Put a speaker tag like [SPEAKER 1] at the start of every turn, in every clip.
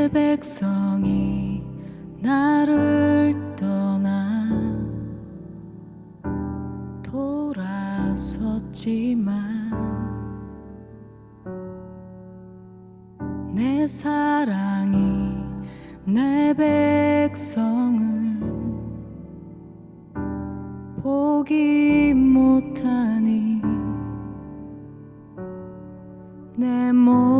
[SPEAKER 1] 내 백성이 나를 떠나 돌아섰지만 내 사랑이 내 백성을 포기 못하니 내모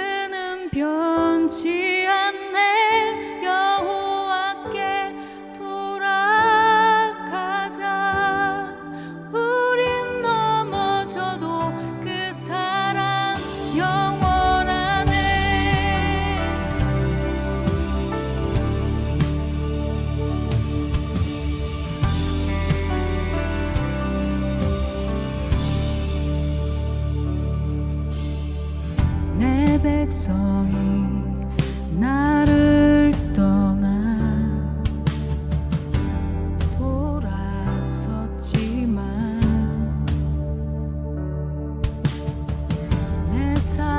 [SPEAKER 1] sorry